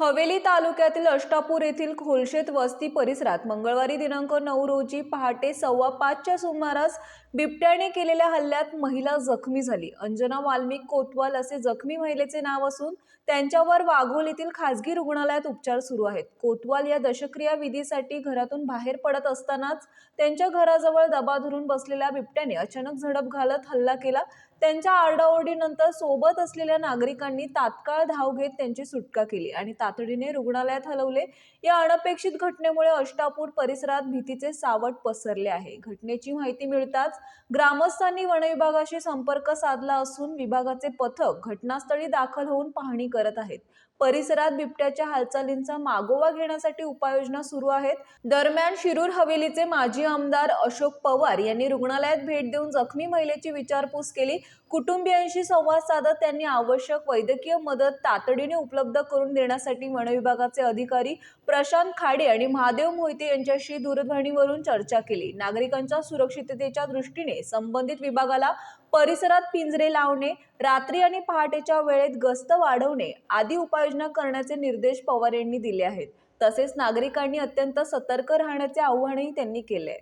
हवेली तालुक्यातील अष्टापूर येथील खोलशेत वस्ती परिसरात मंगळवारी दिनांक नऊ रोजी पहाटे सव्वा पाचच्या सुमारास बिबट्याने केलेल्या हल्ल्यात महिला जखमी झाली. अंजना वाल्मिक कोतवाल असे जखमी महिलेचे नाव असून त्यांच्यावर वाघोल येथील खासगी रुग्णालयात उपचार सुरू आहेत. कोतवाल या दशक्रिया विधीसाठी घरातून बाहेर पडत असतानाच त्यांच्या घराजवळ दबा धरून बसलेल्या बिबट्याने अचानक झडप घालत हल्ला केला. त्यांच्या आरडाओरडीनंतर सोबत असलेल्या नागरिकांनी तात्काळ धाव घेत त्यांची सुटका केली आणि तातडीने रुग्णालयात हलवले. या अनपेक्षित घटनेमुळे अष्टापूर परिसरात भीतीचे सावट पसरले आहे. घटनेची माहिती मिळताच ग्रामस्थांनी वनविभागाशी संपर्क साधला असून विभागाचे पथक घटनास्थळी दाखल होऊन पाहणी करत आहेत. परिसरात बिबट्याच्या हालचालींचा मागोवा घेण्यासाठी उपाययोजना सुरू आहेत. दरम्यान शिरूर हवेलीचे माजी आमदार अशोक पवार यांनी रुग्णालयात भेट देऊन जखमी महिलेची विचारपूस केली. कुटुंबियांशी संवाद साधत त्यांनी आवश्यक वैद्यकीय मदत तातडीने उपलब्ध करून देण्यासाठी वनविभागाचे अधिकारी प्रशांत खाडे आणि महादेव मोहिते यांच्याशी दूरध्वनीवरून चर्चा केली. नागरिकांच्या सुरक्षिततेच्या दृष्टीने संबंधित विभागाला परिसरात पिंजरे लावणे रात्री आणि पहाटेच्या वेळेत गस्त वाढवणे आदी उपाययोजना करण्याचे निर्देश पवार यांनी दिले आहेत. तसेच नागरिकांनी अत्यंत सतर्क राहण्याचे आवाहनही त्यांनी केले